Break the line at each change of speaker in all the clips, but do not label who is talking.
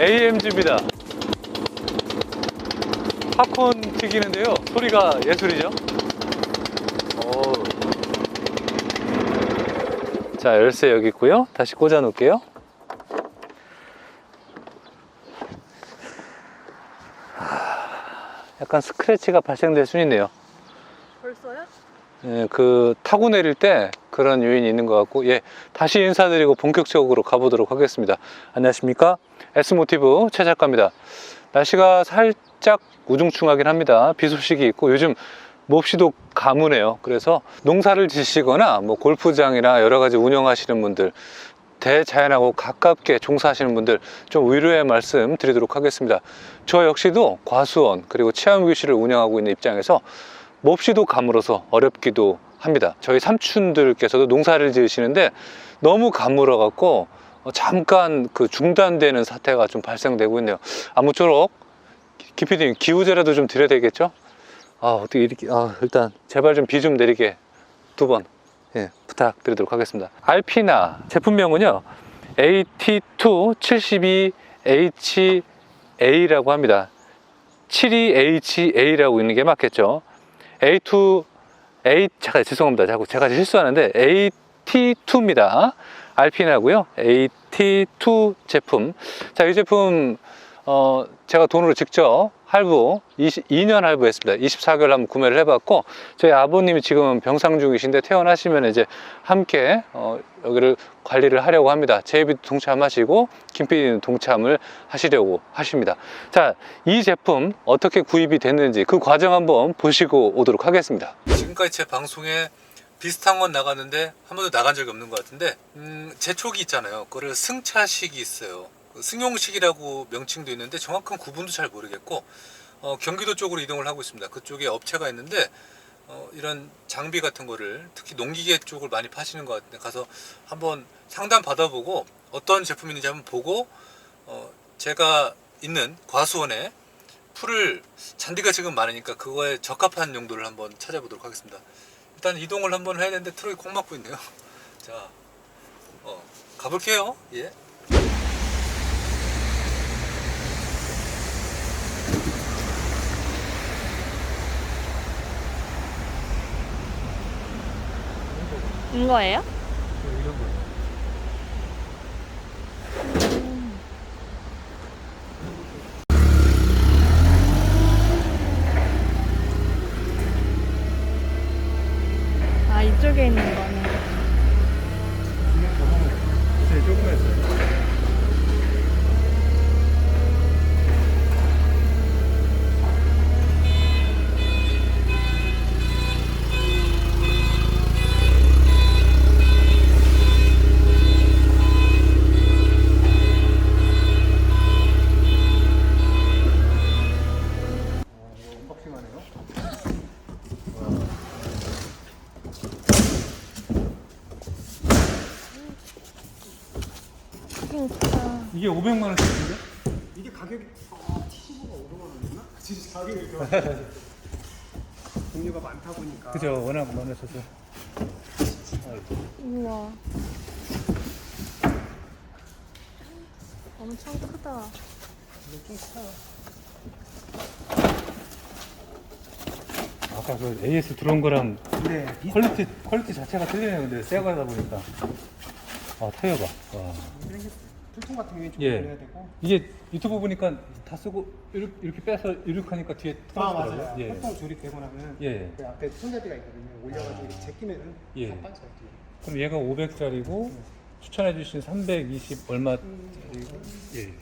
AMG입니다. 팝콘 튀기는데요. 소리가 예술이죠. 오. 자, 열쇠 여기 있고요. 다시 꽂아 놓을게요. 하, 약간 스크래치가 발생될 수 있네요.
벌써요?
예, 그 타고 내릴 때 그런 요인이 있는 것 같고 예 다시 인사드리고 본격적으로 가보도록 하겠습니다. 안녕하십니까? S모티브 최 작가입니다. 날씨가 살짝 우중충하긴 합니다. 비 소식이 있고 요즘 몹시도 가무네요. 그래서 농사를 지시거나 뭐 골프장이나 여러 가지 운영하시는 분들 대자연하고 가깝게 종사하시는 분들 좀 위로의 말씀 드리도록 하겠습니다. 저 역시도 과수원 그리고 체험교실을 운영하고 있는 입장에서 몹시도 가물어서 어렵기도 합니다. 저희 삼촌들께서도 농사를 지으시는데 너무 가물어 갖고 잠깐 그 중단되는 사태가 좀 발생되고 있네요. 아무쪼록 기피디님 기우제라도 좀 드려야 되겠죠? 아 어떻게 이렇게 아 일단 제발 좀비좀 내리게 두번 예, 부탁드리도록 하겠습니다. 알피나 제품명은요 AT2 72HA라고 합니다. 72HA라고 있는 게 맞겠죠? A2 A 잠깐 죄송합니다. 자꾸 제가 실수하는데 AT2입니다. 알피나고요. AT2 제품. 자, 이 제품 어 제가 돈으로 직접 할부 22년 할부했습니다. 24개월 한번 구매를 해봤고 저희 아버님이 지금 병상 중이신데 퇴원하시면 이제 함께 어, 여기를 관리를 하려고 합니다. 제이비도 동참하시고 김PD는 동참을 하시려고 하십니다. 자, 이 제품 어떻게 구입이 됐는지 그 과정 한번 보시고 오도록 하겠습니다. 지금까지 제 방송에 비슷한 건 나갔는데 한 번도 나간 적이 없는 것 같은데 음, 제촉이 있잖아요. 그거를 승차식이 있어요. 그 승용식이라고 명칭도 있는데 정확한 구분도 잘 모르겠고 어, 경기도 쪽으로 이동을 하고 있습니다. 그쪽에 업체가 있는데 어, 이런 장비 같은 거를 특히 농기계 쪽을 많이 파시는 것 같은데 가서 한번 상담 받아보고 어떤 제품이 있는지 한번 보고 어, 제가 있는 과수원에 풀을 잔디가 지금 많으니까 그거에 적합한 용도를 한번 찾아보도록 하겠습니다. 일단 이동을 한번 해야 되는데 트럭이 콩 막고 있네요. 자, 어, 가볼게요. 예.
이거예요?
이게 500만 원짜리인데?
이게 가격이 아, T15가 500만 원이었나? 진짜 가격이 이렇게 종류가 많다 보니까
그죠, 워낙 많으셔서.
우와. 엄청 크다.
아까 그 AS 들어온 거랑
네, 비-
퀄리티 퀄리티 자체가 틀리네요. 근데 새 거다 보니까. 아 타이어 봐. 와.
이런 게 풀통 같은 경우에 좀
예.
그래야 되고
이게 유튜브 보니까 다 쓰고 이렇게, 이렇게 빼서 이렇게 하니까 뒤에
아
틀어지더라고요.
맞아요
예.
풀통 조립 되고 나면
예.
그 앞에 손잡이가 있거든요 올려가지고 이렇게 제끼면은
예.
다 빠져요 뒤에.
그럼 얘가 500짜리고 추천해 주신 320 얼마? 예.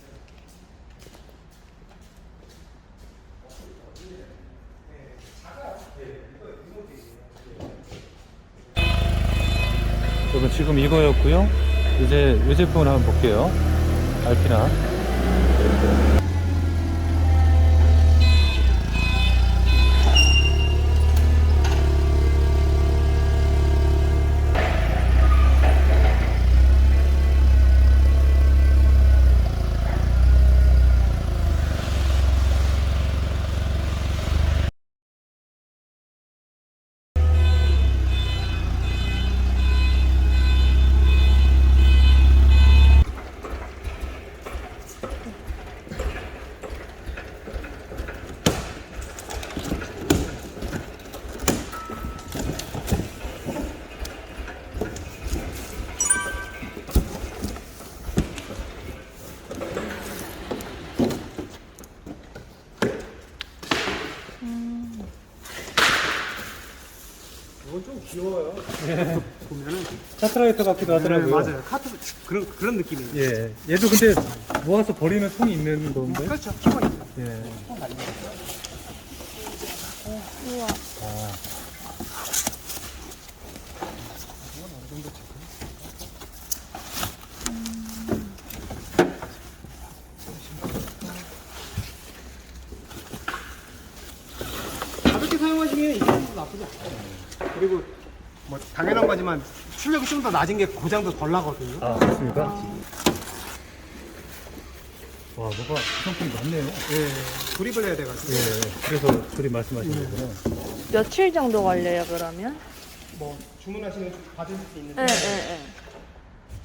여러분 지금 이거였고요. 이제 이 제품을 한번 볼게요. 알피나.
귀여워요. 보면은
카트라이터 같기도
네, 맞아요. 카트 그런 그런 느낌이에요.
예. 얘도 근데 모아서 버리는 통이 있는 건데.
그렇죠. 키가 있어요.
예.
우와.
가볍게 사용하시면 이 정도 나쁘지 않아요. 그리고 뭐 당연한 거지만 출력이 좀 더 낮은 게 고장도 덜 나거든요.
아, 그렇습니까? 와, 뭐가 상품이 많네요.
예, 조립을 해야 돼가지고
예. 그래서 둘이 말씀하시는 거구나.
며칠 정도 걸려요, 그러면?
뭐 주문하시면 받으실 수 있는데
네, 네, 네.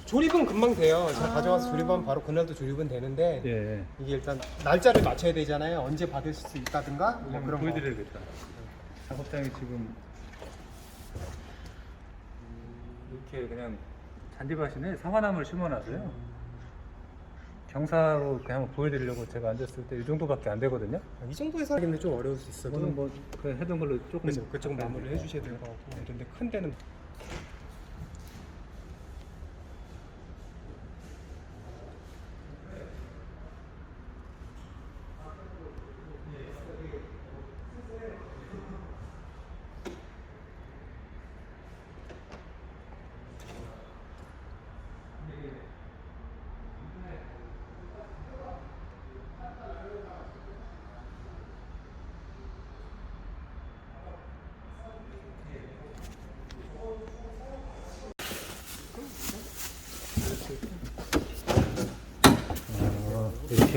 조립은 금방 돼요. 제가 가져와서 조립하면 바로 그날도 조립은 되는데
예.
이게 일단 날짜를 맞춰야 되잖아요. 언제 받으실 수 있다든가 뭐 그런 거.
보여드려야겠다. 작업장이 지금 이렇게 그냥 잔디밭이네? 사과나무를 심어놨어요. 경사로 그냥 보여드리려고 제가 앉았을 때 이 정도밖에 안 되거든요.
이 정도에서 하기는 좀 어려울 수 있어도
저는 뭐 그냥 해둔 걸로 조금
그래서 그쪽 마무리를 해주셔야 될 것 같고. 이런데 큰 데는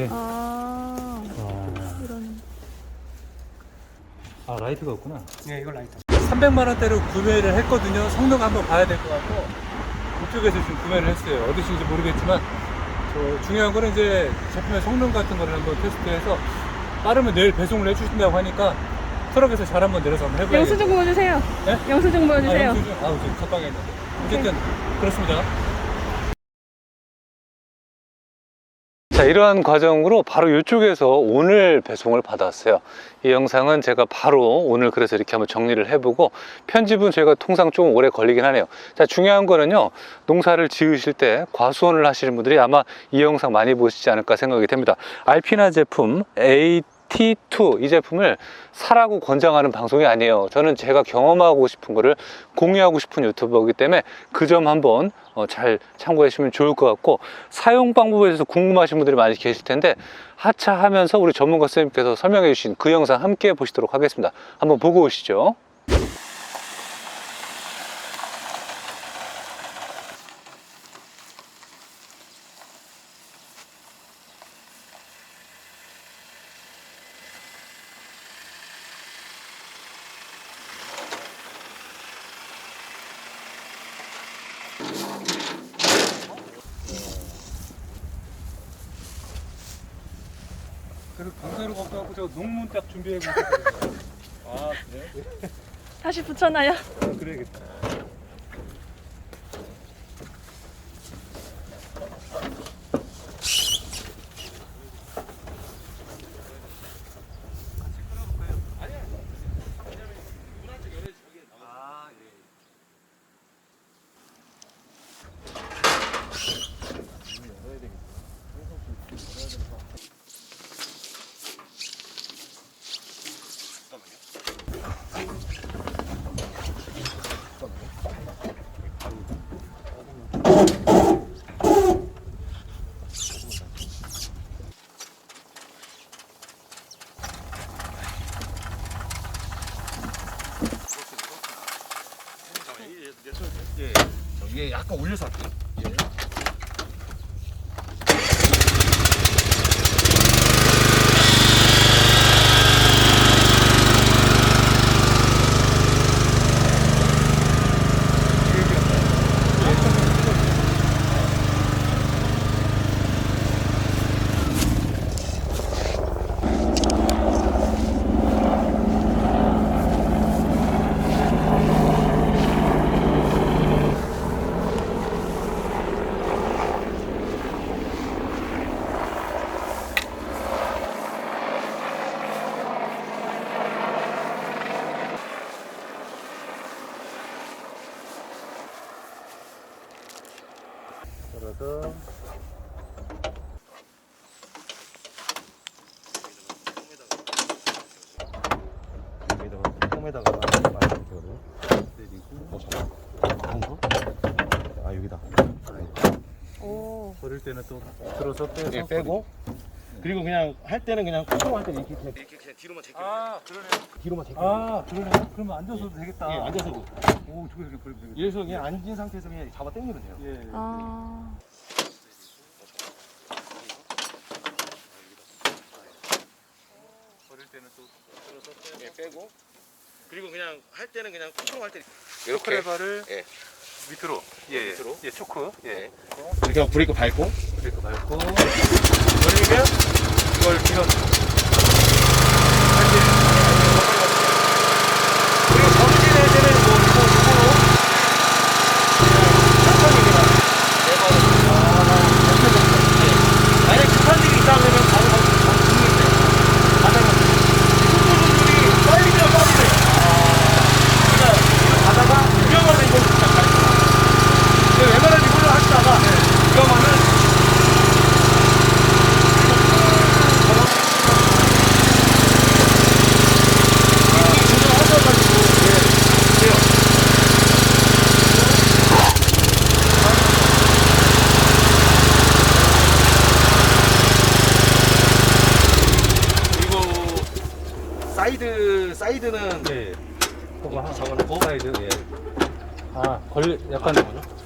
이렇게
아,
아,
이런.
아 라이트가 없구나.
네 이걸 라이터
300만 원대로 구매를 했거든요. 성능 한번 봐야 될 것 같고 이쪽에서 지금 구매를 했어요. 어디신지 모르겠지만 저 중요한 거는 이제 제품의 성능 같은 거를 한번 테스트해서 빠르면 내일 배송을 해주신다고 하니까 트럭에서 잘 한번 내려서 한번 해봐야겠어요.
영수증 보여주세요.
네?
영수증 보여주세요.
아, 영수증? 아, 지금 가방에 있는데. 어쨌든 그렇습니다. 자, 이러한 과정으로 바로 이쪽에서 오늘 배송을 받았어요. 이 영상은 제가 바로 오늘 그래서 이렇게 한번 정리를 해보고 편집은 저희가 통상 좀 오래 걸리긴 하네요. 자, 중요한 거는요. 농사를 지으실 때 과수원을 하시는 분들이 아마 이 영상 많이 보시지 않을까 생각이 됩니다. 알피나 제품 AT2 이 제품을 사라고 권장하는 방송이 아니에요. 저는 제가 경험하고 싶은 거를 공유하고 싶은 유튜버이기 때문에 그 점 한번 어, 잘 참고해 주시면 좋을 것 같고 사용 방법에 대해서 궁금하신 분들이 많이 계실 텐데 하차하면서 우리 전문가 선생님께서 설명해 주신 그 영상 함께 보시도록 하겠습니다. 한번 보고 오시죠. 그래서 강사로 갖고 와서 저 농문 딱 준비해 보세요. 아 그래?
붙여놔요.
그래야겠다.
약간 올려서 할게요.
또 들어서 빼서
예, 빼고. 그리고 그냥 할 때는 그냥 콩으로 할 때는 이렇게 그냥 이렇게 그냥 뒤로만 제끼.
아 그러네
뒤로만 제끼.
아 그러네 그러면 앉아서도 되겠다
예, 앉아서도.
오 저거 이렇게 버리면 되겠다
이래서 그냥 앉은 상태에서 그냥 잡아 당기면 돼요.
예.
아.
버릴 때는 또
예, 빼고. 그리고 그냥 할 때는 그냥 콩으로 할 때.
초크레바를
예.
밑으로 예,
밑으로.
예 초크 예
이렇게 브레이크 밟고.
브레이크 밟고
버리면 이걸 밀어. 그리고 정지될 때는 뭐 이거 이거로 천천히 그냥 내버려. 만약 급한 일이 있다 그러면 바로 바로 바로 죽는 거예요. 가다가 속도조절이 빨리면 빨리 돼요. 그러니까 이거 가다가 위험하면 이거 진짜 갈 거예요. 웬만하면 이걸로 하시다가 위험하면 그리고 사이드 사이드는
예 그거 하나
잡아놓고
사이드 예아 걸리 약간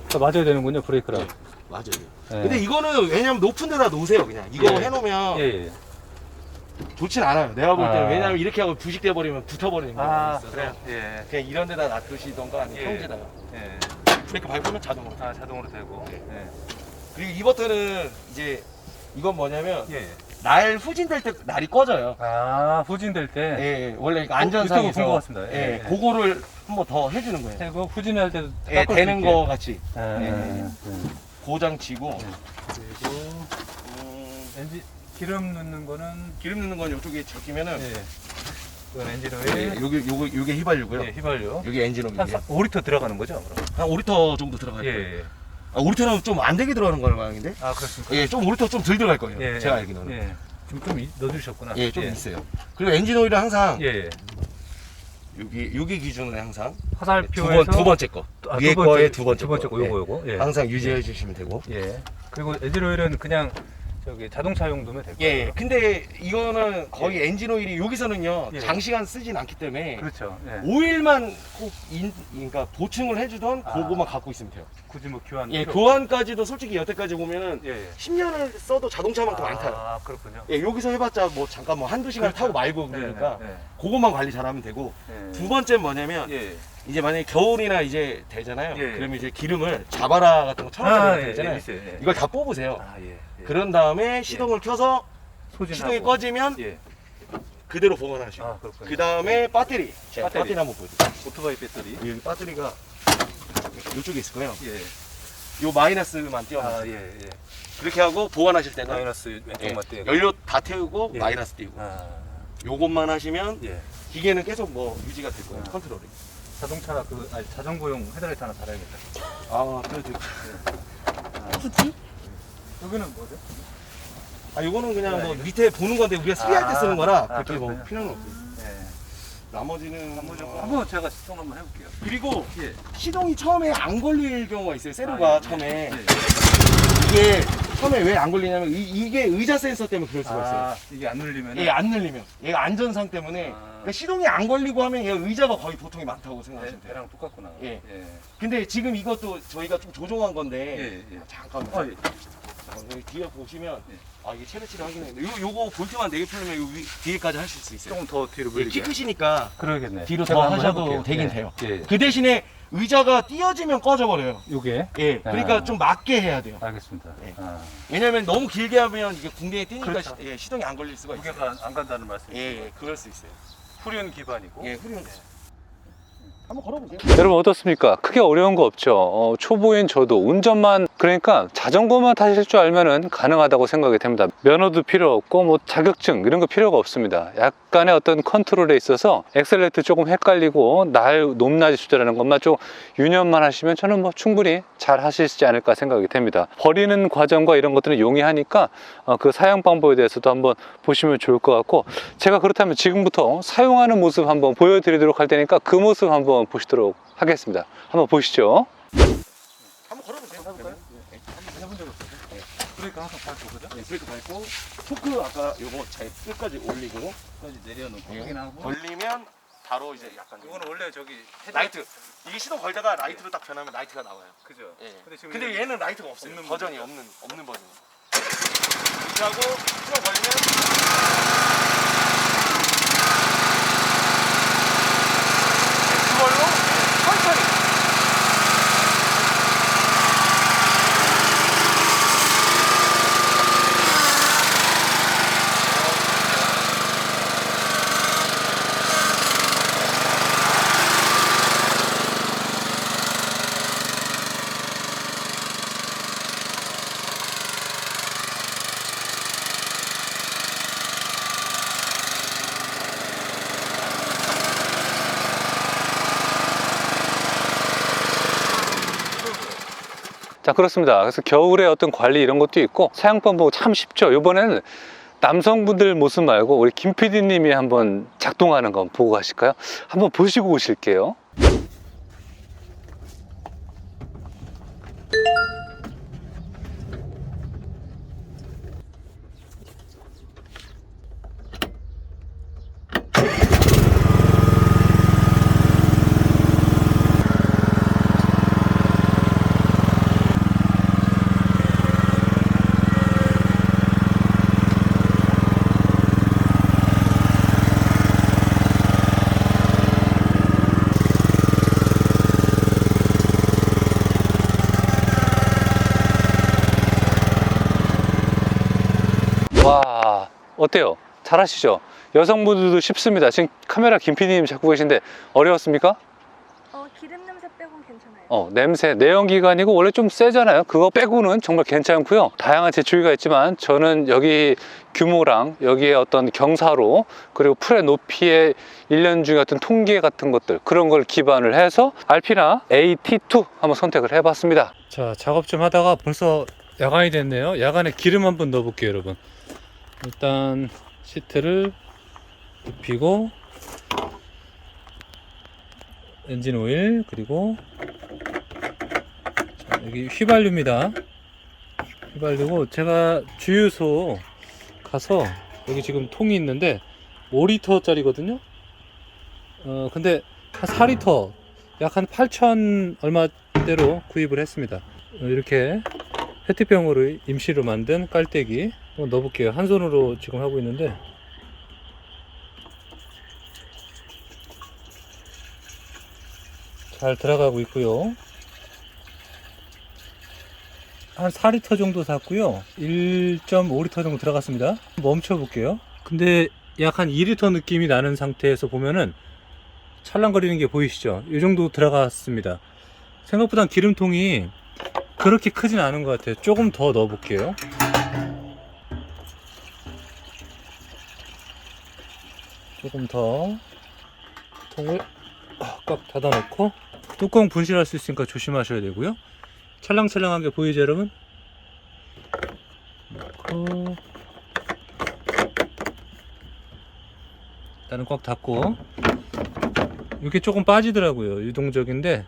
더 맞아야 되는군요 브레이크랑
맞아요.
예.
근데 이거는 왜냐면 높은 데다 놓으세요 그냥 이거
예.
해놓으면
예, 예.
좋진 않아요. 내가 볼 때는
아.
왜냐면 이렇게 하고 부식돼 버리면 붙어버리는 거가
아
있어서
그래요 예
그냥 이런 데다 놔두시던가 아니면
예.
평지에다가
예.
브레이크 밟으면 자동으로.
아 자동으로 되고
예.
예.
그리고 이 버튼은 이제 이건 뭐냐면
예.
날 후진될 때 날이 꺼져요.
아 후진될 때
예, 예. 원래 안전상에서
유튜브 본것 같습니다. 예,
예,
예.
그거를 한번 더 해주는 거예요.
되고 후진할 때도
예,
깎을 수
되는
있게.
거 같이
예,
예,
예,
예.
예.
고장치고
그리고
음,
엔진 기름 넣는 거는
기름 넣는 건 이쪽에 적히면은
예. 그건 엔진
예,
오일
요게 요게 요게 휘발유고요.
예, 휘발유
요게 엔진 오일.
한 5리터 들어가는 거죠? 그럼?
한 5리터 정도 들어갈
예.
예. 아, 5리터는 좀 안 되게 들어가는 거는 모양인데?
아 그렇습니까?
예, 좀 5리터 좀 덜 들어갈 거예요.
예,
제가
예.
알기로는.
예. 지금 좀 이- 넣어주셨구나.
예, 좀 있어요. 그리고 엔진 오일은 항상
예, 예.
여기 여기 기준으로 항상 두,
화살표에서
번, 두 번째 거.
아,
위에
두 번째,
거에 두 번째
두 번째
거.
거 요거 요거.
예.
예.
항상 유지해 주시면 되고.
예. 그리고 엔진 오일은 그냥 저기 자동차용 두면 될
예,
거예요.
예. 근데 이거는 거의 엔진 오일이 여기서는요
예.
장시간 쓰진 않기 때문에
그렇죠. 예.
오일만 꼭 인, 그러니까 보충을 해주던
아.
그거만 갖고 있으면 돼요.
굳이 뭐 교환.
예,
필요
교환까지도 솔직히 여태까지 보면은
없- 예, 예.
10년을 써도 자동차만큼 안 타요.
아, 그렇군요.
예, 여기서 해봤자 뭐 잠깐 뭐 한두 시간
그렇죠.
타고 말고 그러니까
네,
그것만 관리 잘하면 되고
네, 네.
두 번째는 뭐냐면
예.
이제 만약에 겨울이나 이제 되잖아요.
예.
그러면 이제 기름을 자바라 같은 거 천원짜리
아, 예. 예, 있어요. 예.
이걸 다 뽑으세요.
아, 예. 예.
그런 다음에 시동을 켜서
소진하고.
시동이 꺼지면
예.
그대로 보관하시고
아, 그렇군요.
그 다음에 배터리 제가
배터리.
배터리, 한번 보여드릴게요
오토바이 배터리.
여기 배터리가 이쪽에 있을 거예요
예.
요 마이너스만 띄워놔요
아, 예, 예.
그렇게 하고 보관하실 때는
마이너스
예,
왼쪽만 떼고.
연료 다 태우고
예.
마이너스 띄우고
아,
요것만 하시면
예.
기계는 계속 뭐 유지가 될 거예요
아.
컨트롤이
자동차 그 아니 자전거용 헤드라이트 하나 달아야겠다.
아 그래도
굳이?
여기는 뭐죠?
아 요거는 그냥 뭐
네.
밑에 보는 건데 우리가 수리할 때 쓰는 거라
아,
그렇게 뭐
그렇군요.
필요는 없어요
예.
나머지는
한번
뭐-
한번 제가 시동 한번 해볼게요.
그리고
예.
시동이 처음에 안 걸릴 경우가 있어요 세로가
아, 예.
처음에
예.
이게 처음에 왜 안 걸리냐면 이, 게 의자 센서 때문에 그럴 수가 있어요
아, 이게 안 눌리면.
얘 안 늘리면 얘가 안전상 때문에
아.
그러니까 시동이 안 걸리고 하면 얘 의자가 거의 보통이 많다고 생각하시면 돼요
얘랑 똑같구나.
예.
예.
근데 지금 이것도 저희가 좀 조종한 건데
예, 예.
잠깐만
아, 예.
여기 뒤에 보시면
예.
아 이게 체르치를 하긴 했는데 요, 요거 볼트만 4개 풀면 요 위, 뒤에까지 하실 수 있어요
조금 더 뒤로
예. 키 크시니까
그러겠네.
뒤로
제가
더
한번
하셔도
해볼게요.
되긴
예.
돼요.
예.
그 대신에 의자가 띄어지면 꺼져버려요
요게.
예 그러니까
아.
좀 맞게 해야 돼요
알겠습니다.
예.
아.
왜냐면 너무 길게 하면 이게 궁뎅이에 뛰니까
그렇죠.
시, 예, 시동이 안 걸릴 수가 있어요
무게가 안 간다는 말씀이죠.
예, 예 그럴 수 있어요
후륜 기반이고.
예, 후륜. 한번 걸어보세요.
여러분 어떻습니까? 크게 어려운 거 없죠. 어, 초보인 저도 운전만 그러니까 자전거만 타실 줄 알면은 가능하다고 생각이 됩니다. 면허도 필요 없고 뭐 자격증 이런 거 필요가 없습니다. 약간의 어떤 컨트롤에 있어서 엑셀레이트 조금 헷갈리고 날 높낮이 조절하는 것만 좀 유념만 하시면 저는 뭐 충분히 잘 하시지 않을까 생각이 됩니다. 버리는 과정과 이런 것들은 용이하니까 어, 그 사용 방법에 대해서도 한번 보시면 좋을 것 같고 제가 그렇다면 지금부터 사용하는 모습 한번 보여드리도록 할 테니까 그 모습 한번 보시도록 하겠습니다. 한번 보시죠.
한번 걸어보세요. 해볼까요? 네. 한번 해본 적 없어요. 네.
브레이크 항상 밟고 그죠?
네, 브레이크 밟고 토크 아까 요거 잘 끝까지 올리고
끝까지 내려놓고
네.
확인하고
돌리면 바로 이제 약간
원래 저기
라이트 이게 시동 걸다가 라이트로 딱 변하면 라이트가 나와요.
그죠?
예.
근데 지금
근데 얘는 라이트가 없어요.
없는
버전이 없는 없는 버전. 이렇게 하고 시동 걸리면 그걸로 천천히
자 그렇습니다. 그래서 겨울에 어떤 관리 이런 것도 있고 사용 방법 참 쉽죠. 이번에는 남성분들 모습 말고 우리 김 PD님이 한번 작동하는 거 보고 가실까요? 한번 보시고 오실게요. 와 어때요? 잘하시죠? 여성분들도 쉽습니다. 지금 카메라 김 PD님 잡고 계신데 어려웠습니까?
어, 기름 냄새 빼곤 괜찮아요.
어, 냄새, 내연기관이고 원래 좀 세잖아요. 그거 빼고는 정말 괜찮고요. 다양한 제초기가 있지만 저는 여기 규모랑 여기에 어떤 경사로 그리고 풀의 높이의 1년 중에 어떤 통계 같은 것들 그런 걸 기반을 해서 알피나 AT2 한번 선택을 해봤습니다. 자, 작업 좀 하다가 벌써 야간이 됐네요. 야간에 기름 한번 넣어볼게요, 여러분. 일단 시트를 눕히고 엔진 오일 그리고 자, 여기 휘발유입니다. 휘발유고 제가 주유소 가서 여기 지금 통이 있는데 5리터 짜리거든요. 어 근데 한 4리터 약 한 8천 얼마대로 구입을 했습니다. 어, 이렇게 페트병으로 임시로 만든 깔때기 한번 넣어볼게요. 한 손으로 지금 하고 있는데 잘 들어가고 있고요. 한 4리터 정도 샀고요. 1.5리터 정도 들어갔습니다. 멈춰 볼게요. 근데 약 한 2리터 느낌이 나는 상태에서 보면은 찰랑거리는 게 보이시죠? 이 정도 들어갔습니다. 생각보다 기름통이 그렇게 크진 않은 것 같아요. 조금 더 넣어 볼게요. 조금 더 통을 꽉 닫아 놓고 뚜껑 분실할 수 있으니까 조심하셔야 되고요. 찰랑찰랑한 게 보이죠, 여러분? 넣고 일단은 꽉 닫고 이렇게 조금 빠지더라고요. 유동적인데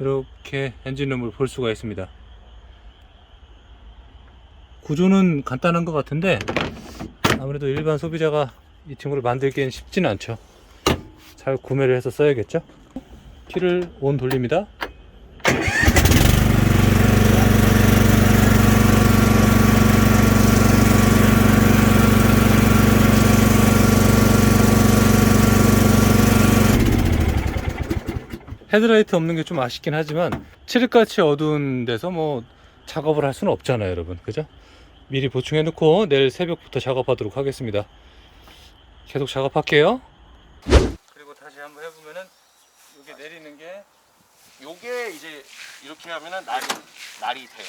이렇게 엔진룸을 볼 수가 있습니다. 구조는 간단한 것 같은데 아무래도 일반 소비자가 이 친구를 만들기엔 쉽지는 않죠. 잘 구매를 해서 써야겠죠. 키를 온 돌립니다. 헤드라이트 없는 게 좀 아쉽긴 하지만 칠흑같이 어두운 데서 뭐 작업을 할 수는 없잖아요 여러분 그죠? 미리 보충해 놓고 내일 새벽부터 작업하도록 하겠습니다 계속 작업할게요 그리고 다시 한번 해보면은 이렇게 내리는 게
요게 이제 이렇게 하면은 날이 날이 돼요.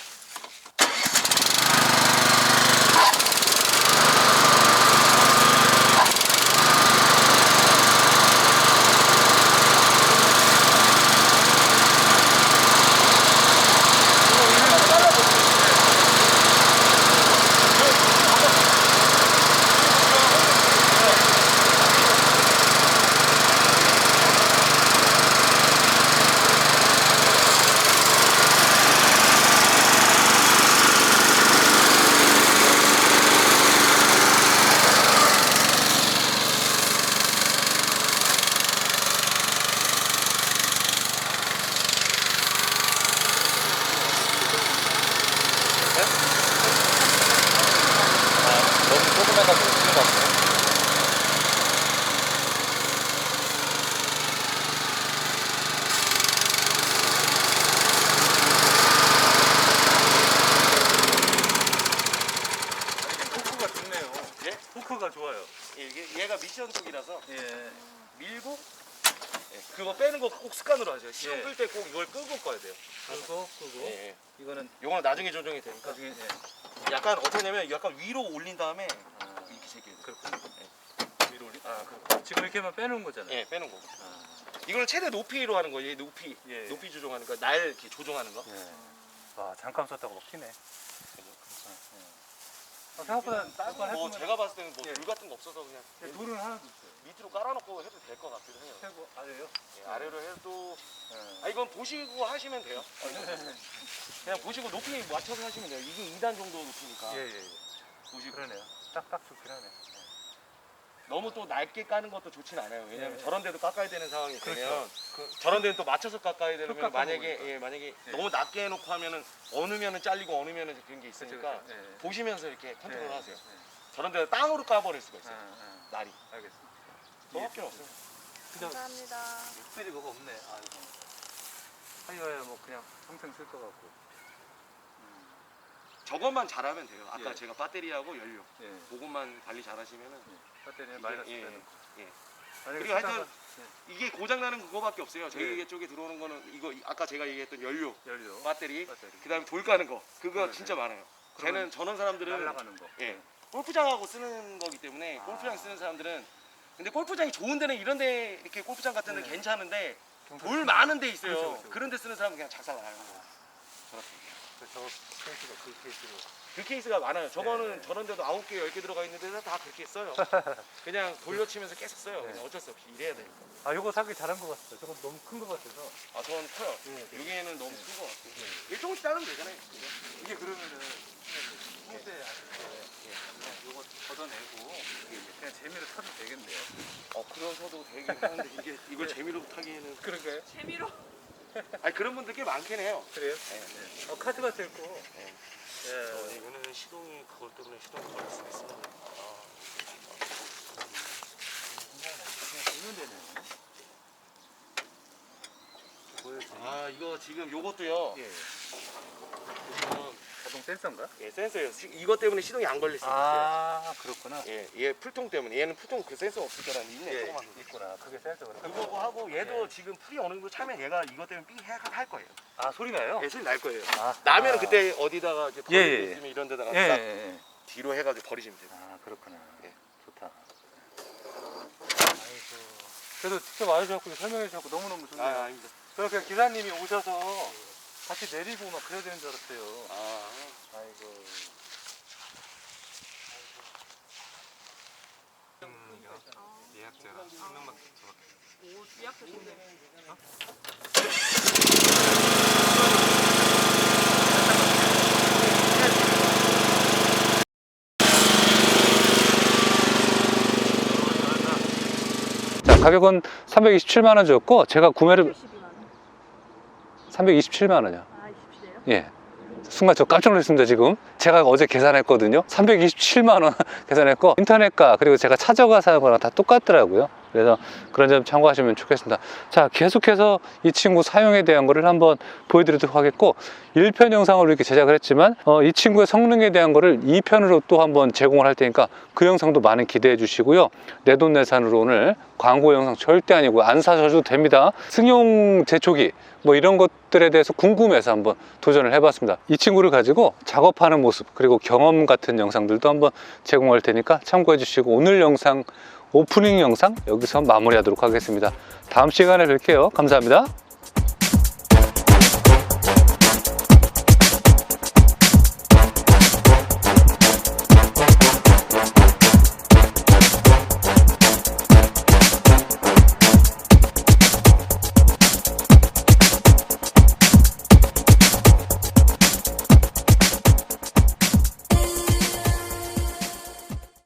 너무 조그매다 보는 것 같아요. 포크가 좋네요.
예?
포크가 좋아요.
이게 얘가 미션 쪽이라서
예.
밀고 예, 그거 빼는 거 꼭 습관으로 하세요. 시험
예.
끌 때 꼭 이걸 끄고 꺼야 돼요.
그리고 그리고
예, 예.
이거는
요거는 나중에 조정이 되니까
나중에 예.
하냐면 약간 위로 올린 다음에
아,
이렇게 제껴요.
그렇군요. 위로 올리. 아, 그렇군. 지금 이렇게만 빼놓은 거잖아요.
예, 빼는 거고.
아,
이거는 최대 높이로 하는 거예요. 얘 높이.
예.
높이 조정하는 거. 날 이렇게 조정하는 거.
예. 와, 잠깐 썼다고 막 피네. 아, 생각보다
다른 뭐 제가 봤을 때는
예.
뭐불 같은 거 없어서 그냥
예, 돌은 하나도 없어요.
밑으로 깔아놓고 해도 될 것 같기도 해요.
최고 아래요?
예, 아래로 해도
예.
아 이건 보시고 하시면 돼요. 그냥 보시고 높이 맞춰서 하시면 돼요. 이게 2단 정도 높이니까
예, 예, 예.
보시고
그러네요. 딱딱 좋긴 하네.
너무 또 낮게 까는 것도 좋진 않아요. 왜냐면
예.
저런 데도 깎아야 되는 상황이
그렇죠.
되면 저런 데는 또 맞춰서 깎아야 되면
깎아보는
만약에. 예, 만약에
예.
너무 낮게 해놓고 하면은 어느 면은 잘리고 어느 면은 그런 게
그렇죠,
있으니까
그렇죠. 예.
보시면서 이렇게 컨트롤
예.
하세요.
예.
저런 데는 땅으로 까버릴 수가
아,
있어요.
아,
날이.
알겠습니다.
저밖에 없어요.
그냥
감사합니다.
특별히 뭐가 없네. 아이고. 하이와야 뭐 그냥 평생 쓸 것 같고.
저것만 잘하면 돼요. 아까
예.
제가 배터리하고 연료
예.
그것만 관리 잘하시면은
배터리에
이게,
마이너스
예,
되는.
예.
만약에
그리고 하여튼
쓰다가
이게 고장 나는 그거밖에 없어요. 저희
예.
쪽에 들어오는 거는 이거 아까 제가 얘기했던 연료,
연료,
배터리,
배터리,
그다음에 돌 까는 거 그거
네,
진짜
네.
많아요.
그러면
쟤는 전원 사람들은
날아가는 거.
예. 골프장하고 쓰는 거기 때문에
아.
골프장 쓰는 사람들은 근데 골프장이 좋은 데는 이런 데 이렇게 골프장 같은 데는
네.
괜찮은데 돌 많은 데 있어요.
그렇죠, 그렇죠.
그런 데 쓰는 사람은 그냥 작살 나요.
그저 케이스가 그 케이스로.
그 케이스가 많아요. 저거는
네.
저런 데도 아홉 개, 열 개 들어가 있는 데는 다 그렇게 써요. 그냥 돌려치면서 계속 써요.
네.
그냥 어쩔 수 없이 이래야 돼요.
아, 요거 사기 잘한 것 같아요. 저거 너무 큰 것 같아서.
아, 저건 커요.
예.
여기에는 너무 같고. 일 조금씩 따르면 되잖아요.
이게 그러면은 때 그냥 요거 걷어내고 그냥 재미로 타도 되겠네요.
어, 그러셔도 되긴 하는데 이게 이걸 재미로 타기에는
그런가요?
재미로.
아니 그런 분들 꽤 많긴 해요.
그래요?
네.
어, 카드가 들고.
네.
예.
어, 이거는 시동이 그것 때문에 시동이 걸릴 수도.
보면 되네. 보여줘.
아, 이거 지금 요것도요.
예. 자동 센서인가?
예, 센서예요. 시- 이것 때문에 시동이 안 걸릴 수 있어요.
아, 그렇구나.
예, 얘 풀통 때문에 얘는 풀통 그 센서 없을 거라는 있네.
예,
조그만 거.
있구나. 그게 센서구나.
그거고 하고 얘도
예.
지금 풀이 어느 정도 차면 얘가 이것 때문에 삥할 거예요.
아, 소리 나요?
예, 소리 날 거예요.
아,
나면
아.
은 그때 어디다가 이제
예,
버리고
예, 예.
있으면 이런 데다가
예,
딱
예, 예.
뒤로 해가지고 버리시면 돼요.
아, 그렇구나.
예.
좋다. 아이고. 그래도 직접 와주셔서 설명해 주셔서 너무너무 좋네요.
아, 아닙니다.
저렇게 기사님이 오셔서 같이 내리고 막 그래야 되는 줄 알았어요.
아,
아이고.
예약제라 한 명만
오, 예약하신대.
자, 가격은 327만 원 줬고 제가 구매를
72만 원.
327만 원이요.
아, 27이에요?
예. 순간 저 깜짝 놀랐습니다, 지금. 제가 어제 계산했거든요. 327만 원 계산했고 인터넷가 그리고 제가 찾아가서 한 거랑 다 똑같더라고요. 그래서 그런 점 참고하시면 좋겠습니다. 자, 계속해서 이 친구 사용에 대한 거를 한번 보여드리도록 하겠고 1편 영상으로 이렇게 제작을 했지만 어, 이 친구의 성능에 대한 거를 2편으로 또 한번 제공을 할 테니까 그 영상도 많은 기대해 주시고요. 내돈내산으로 오늘 광고 영상 절대 아니고 안 사셔도 됩니다. 승용 제초기 뭐 이런 것들에 대해서 궁금해서 한번 도전을 해봤습니다. 이 친구를 가지고 작업하는 모습 그리고 경험 같은 영상들도 한번 제공할 테니까 참고해 주시고 오늘 영상 오프닝 영상 여기서 마무리하도록 하겠습니다. 다음 시간에 뵐게요. 감사합니다.